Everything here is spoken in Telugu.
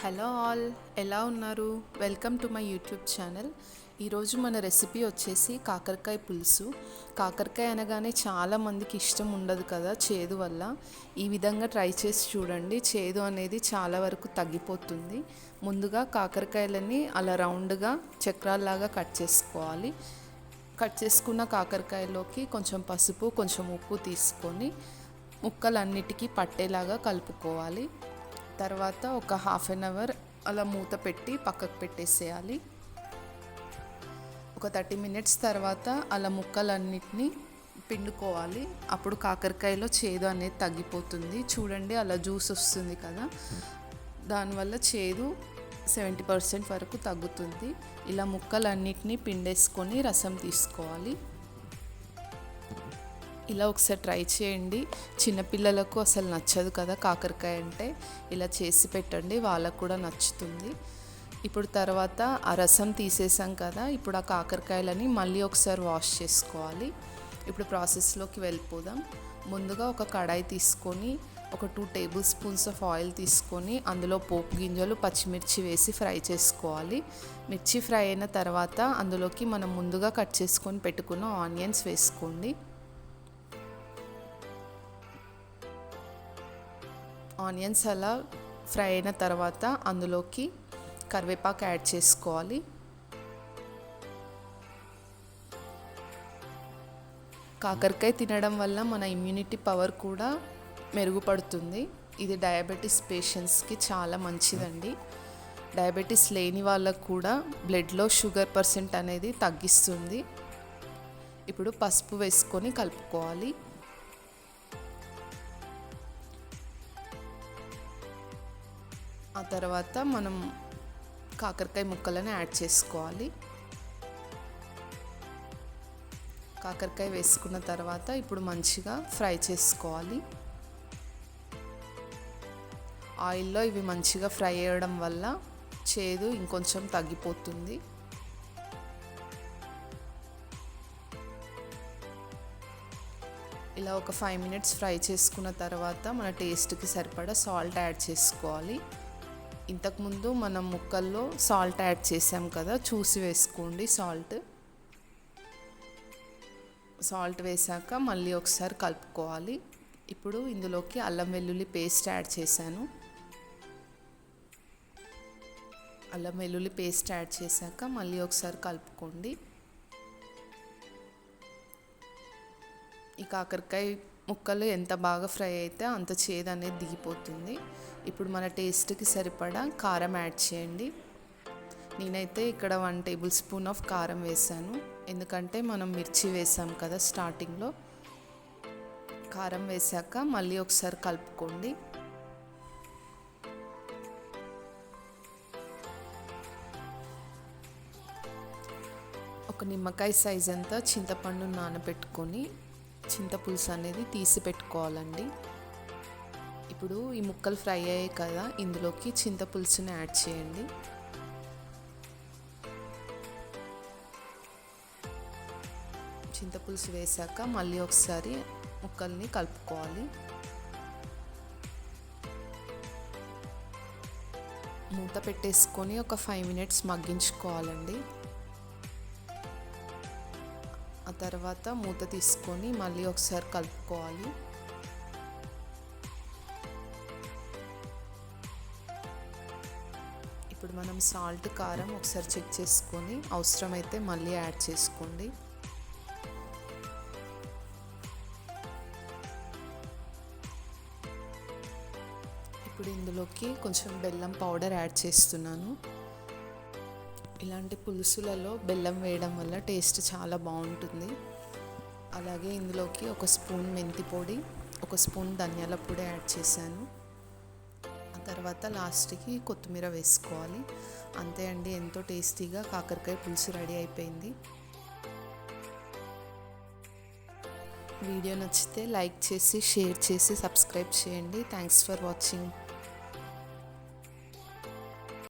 హలో ఆల్ ఎలా ఉన్నారు? Welcome to my YouTube channel. ఈరోజు మన రెసిపీ వచ్చేసి కాకరకాయ పులుసు. కాకరకాయ అనగానే చాలామందికి ఇష్టం ఉండదు కదా చేదు వల్ల. ఈ విధంగా ట్రై చేసి చూడండి. చేదు అనేది చాలా వరకు తగ్గిపోతుంది. ముందుగా కాకరకాయలని అలా రౌండ్గా చక్రాల్లాగా కట్ చేసుకోవాలి. కట్ చేసుకున్న కాకరకాయలోకి కొంచెం పసుపు కొంచెం ఉప్పు తీసుకొని ముక్కలన్నిటికీ పట్టేలాగా కలుపుకోవాలి. తర్వాత ఒక హాఫ్ అన్ అవర్ అలా మూత పెట్టి పక్కకు పెట్టేసేయాలి. ఒక థర్టీ మినిట్స్ తర్వాత అలా ముక్కలన్నిటినీ పిండుకోవాలి. అప్పుడు కాకరకాయలో చేదు అనేది తగ్గిపోతుంది. చూడండి అలా జ్యూస్ వస్తుంది కదా. దానివల్ల చేదు సెవెంటీ పర్సెంట్ వరకు తగ్గుతుంది. ఇలా ముక్కలన్నిటినీ పిండేసుకొని రసం తీసుకోవాలి. ఇలా ఒకసారి ట్రై చేయండి. చిన్నపిల్లలకు అసలు నచ్చదు కదా కాకరకాయ అంటే. ఇలా చేసి పెట్టండి వాళ్ళకు కూడా నచ్చుతుంది. ఇప్పుడు తర్వాత ఆ రసం తీసేసాం కదా ఇప్పుడు ఆ కాకరకాయలని మళ్ళీ ఒకసారి వాష్ చేసుకోవాలి. ఇప్పుడు ప్రాసెస్లోకి వెళ్ళిపోదాం. ముందుగా ఒక కడాయి తీసుకొని ఒక two table spoons of oil తీసుకొని అందులో పోపు గింజలు పచ్చిమిర్చి వేసి ఫ్రై చేసుకోవాలి. మిర్చి ఫ్రై అయిన తర్వాత అందులోకి మనం ముందుగా కట్ చేసుకొని పెట్టుకున్న ఆనియన్స్ వేసుకోండి. ఆనియన్స్ అలా ఫ్రై అయిన తర్వాత అందులోకి కరివేపాకు యాడ్ చేసుకోవాలి. కాకరకాయ తినడం వల్ల మన ఇమ్యూనిటీ పవర్ కూడా మెరుగుపడుతుంది. ఇది డయాబెటీస్ పేషెంట్స్కి చాలా మంచిదండి. డయాబెటీస్ లేని వాళ్ళకు కూడా బ్లడ్లో షుగర్ పర్సెంట్ అనేది తగ్గిస్తుంది. ఇప్పుడు పసుపు వేసుకొని కలుపుకోవాలి. ఆ తర్వాత మనం కాకరకాయ ముక్కలను యాడ్ చేసుకోవాలి. కాకరకాయ వేసుకున్న తర్వాత ఇప్పుడు మంచిగా ఫ్రై చేసుకోవాలి. ఆయిల్లో ఇవి మంచిగా ఫ్రై అయ్యడం వల్ల చేదు ఇంకొంచెం తగ్గిపోతుంది. ఇలా ఒక ఫైవ్ మినిట్స్ ఫ్రై చేసుకున్న తర్వాత మన టేస్ట్కి సరిపడా సాల్ట్ యాడ్ చేసుకోవాలి. ఇంతకుముందు మనం ముక్కల్లో సాల్ట్ యాడ్ చేసాం కదా చూసి వేసుకోండి సాల్ట్. సాల్ట్ వేసాక మళ్ళీ ఒకసారి కలుపుకోవాలి. ఇప్పుడు ఇందులోకి అల్లం వెల్లుల్లి పేస్ట్ యాడ్ చేశాను. అల్లం వెల్లుల్లి పేస్ట్ యాడ్ చేశాక మళ్ళీ ఒకసారి కలుపుకోండి. ఈ కాకరకాయ ముక్కలు ఎంత బాగా ఫ్రై అయితే అంత చేదు అనేది దిగిపోతుంది. ఇప్పుడు మన టేస్ట్కి సరిపడా కారం యాడ్ చేయండి. నేనైతే ఇక్కడ వన్ టేబుల్ స్పూన్ ఆఫ్ కారం వేసాను. ఎందుకంటే మనం మిర్చి వేసాం కదా స్టార్టింగ్లో. కారం వేసాక మళ్ళీ ఒకసారి కలుపుకోండి. ఒక నిమ్మకాయ సైజ్ అంతా చింతపండు నానబెట్టుకొని చింతపులుసు అనేది తీసి పెట్టుకోవాలండి. ఇప్పుడు ఈ ముక్కలు ఫ్రై అయ్యాయి కదా ఇందులోకి చింతపులుసుని యాడ్ చేయండి. చింతపులుసు వేసాక మళ్ళీ ఒకసారి ముక్కల్ని కలుపుకోవాలి. మూత పెట్టేసుకొని ఒక ఫైవ్ మినిట్స్ మగ్గించుకోవాలండి. ఆ తర్వాత మూత తీసుకొని మళ్ళీ ఒకసారి కలుపుకోవాలి. మనం సాల్ట్ కారం ఒకసారి చెక్ చేసుకొని అవసరమైతే మళ్ళీ యాడ్ చేసుకోండి. ఇప్పుడు ఇందులోకి కొంచెం బెల్లం పౌడర్ యాడ్ చేస్తున్నాను. ఇలాంటి పులుసులలో బెల్లం వేయడం వల్ల టేస్ట్ చాలా బాగుంటుంది. అలాగే ఇందులోకి ఒక స్పూన్ మెంతి పొడి ఒక స్పూన్ ధనియాల పొడి యాడ్ చేశాను. తర్వాత లాస్ట్కి కొత్తిమీర వేసుకోవాలి. అంతే అండి ఎంతో టేస్టీగా కాకరకాయ పులుసు రెడీ అయిపోయింది. వీడియో నచ్చితే లైక్ చేసి షేర్ చేసి సబ్స్క్రైబ్ చేయండి. Thanks for watching.